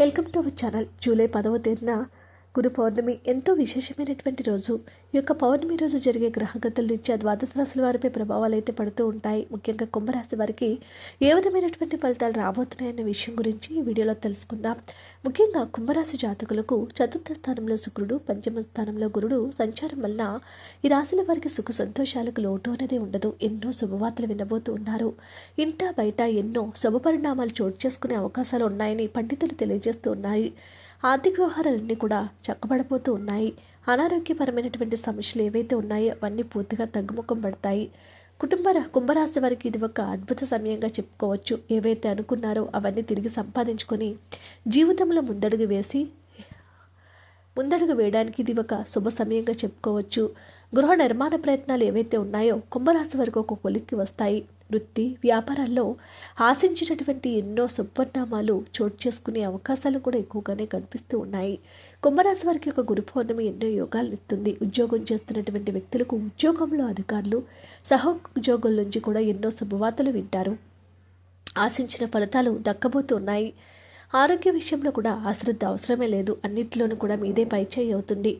Welcome to our channel. July పదవ తేదీన గురు పౌర్ణమి ఎంతో విశేషమైనటువంటి రోజు. ఈ యొక్క పౌర్ణమి రోజు జరిగే గ్రహగతుల రీత్యా ద్వాదశ రాశుల వారిపై ప్రభావాలు అయితే పడుతూ ఉంటాయి. ముఖ్యంగా కుంభరాశి వారికి ఏ విధమైనటువంటి ఫలితాలు రాబోతున్నాయన్న విషయం గురించి ఈ వీడియోలో తెలుసుకుందాం. ముఖ్యంగా కుంభరాశి జాతకులకు చతుర్థ స్థానంలో శుక్రుడు పంచమ స్థానంలో గురుడు సంచారం వలన ఈ రాశుల వారికి సుఖ సంతోషాలకు లోటు అనేది ఉండదు. ఎన్నో శుభవార్తలు వినబోతూ ఉన్నారు. ఇంటా బయట ఎన్నో శుభపరిణామాలు చోటు చేసుకునే అవకాశాలు ఉన్నాయని పండితులు తెలియజేస్తూ ఉన్నాయి. ఆర్థిక వ్యవహారాలన్నీ కూడా చక్కబడిపోతూ ఉన్నాయి. అనారోగ్యపరమైనటువంటి సమస్యలు ఏవైతే ఉన్నాయో అవన్నీ పూర్తిగా తగ్గుముఖం పడతాయి. కుటుంబ కుంభరాశి వారికి ఇది ఒక అద్భుత సమయంగా చెప్పుకోవచ్చు. ఏవైతే అనుకున్నారో అవన్నీ తిరిగి సంపాదించుకొని జీవితంలో ముందడుగు వేసి ముందడుగు వేయడానికి ఇది ఒక శుభ సమయంగా చెప్పుకోవచ్చు. గృహ నిర్మాణ ప్రయత్నాలు ఏవైతే ఉన్నాయో కుంభరాశి వరకు ఒక కొలిక్కి వస్తాయి. వృత్తి వ్యాపారాల్లో ఆశించినటువంటి ఎన్నో సుపరిణామాలు చోటు చేసుకునే అవకాశాలు కూడా ఎక్కువగానే కనిపిస్తూ ఉన్నాయి. కుంభరాశి వారికి ఒక గురు పౌర్ణమి ఎన్నో యోగాలు ఇస్తుంది. ఉద్యోగం చేస్తున్నటువంటి వ్యక్తులకు ఉద్యోగంలో అధికారులు సహోద్యోగుల నుంచి కూడా ఎన్నో శుభవార్తలు వింటారు. ఆశించిన ఫలితాలు దక్కబోతున్నాయి. ఆరోగ్య విషయంలో కూడా అశ్రద్ధ అవసరమే లేదు. అన్నింటిలోనూ కూడా మీదే పైచేయి అవుతుంది.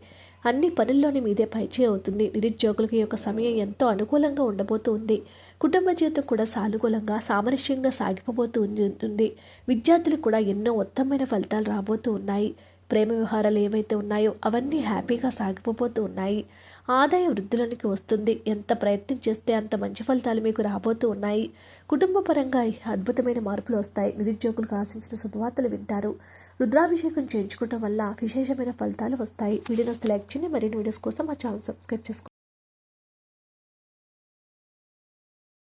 అన్ని పనుల్లోని మీదే పైచే అవుతుంది. నిరుద్యోగులకి యొక్క సమయం ఎంతో అనుకూలంగా ఉండబోతుంది. కుటుంబ జీవితం కూడా సానుకూలంగా సామరస్యంగా సాగిపోబోతూ ఉంటుంది విద్యార్థులకు కూడా ఎన్నో ఉత్తమమైన ఫలితాలు రాబోతూ ఉన్నాయి. ప్రేమ వ్యవహారాలు ఏవైతే ఉన్నాయో అవన్నీ హ్యాపీగా సాగిపోతూ ఉన్నాయి. ఆదాయ వృద్ధిలోనికి వస్తుంది. ఎంత ప్రయత్నం చేస్తే అంత మంచి ఫలితాలు మీకు రాబోతూ ఉన్నాయి. కుటుంబ పరంగా అద్భుతమైన మార్పులు వస్తాయి. నిరుద్యోగులకు ఆశించిన శుభవార్తలు వింటారు. రుద్రాభిషేకం చేయించుకోవడం వల్ల విశేషమైన ఫలితాలు వస్తాయి. వీడియోస్ లైక్ చేయండి. మరిన్ని వీడియోస్ కోసం మా ఛానల్ సబ్స్క్రైబ్ చేసుకోండి.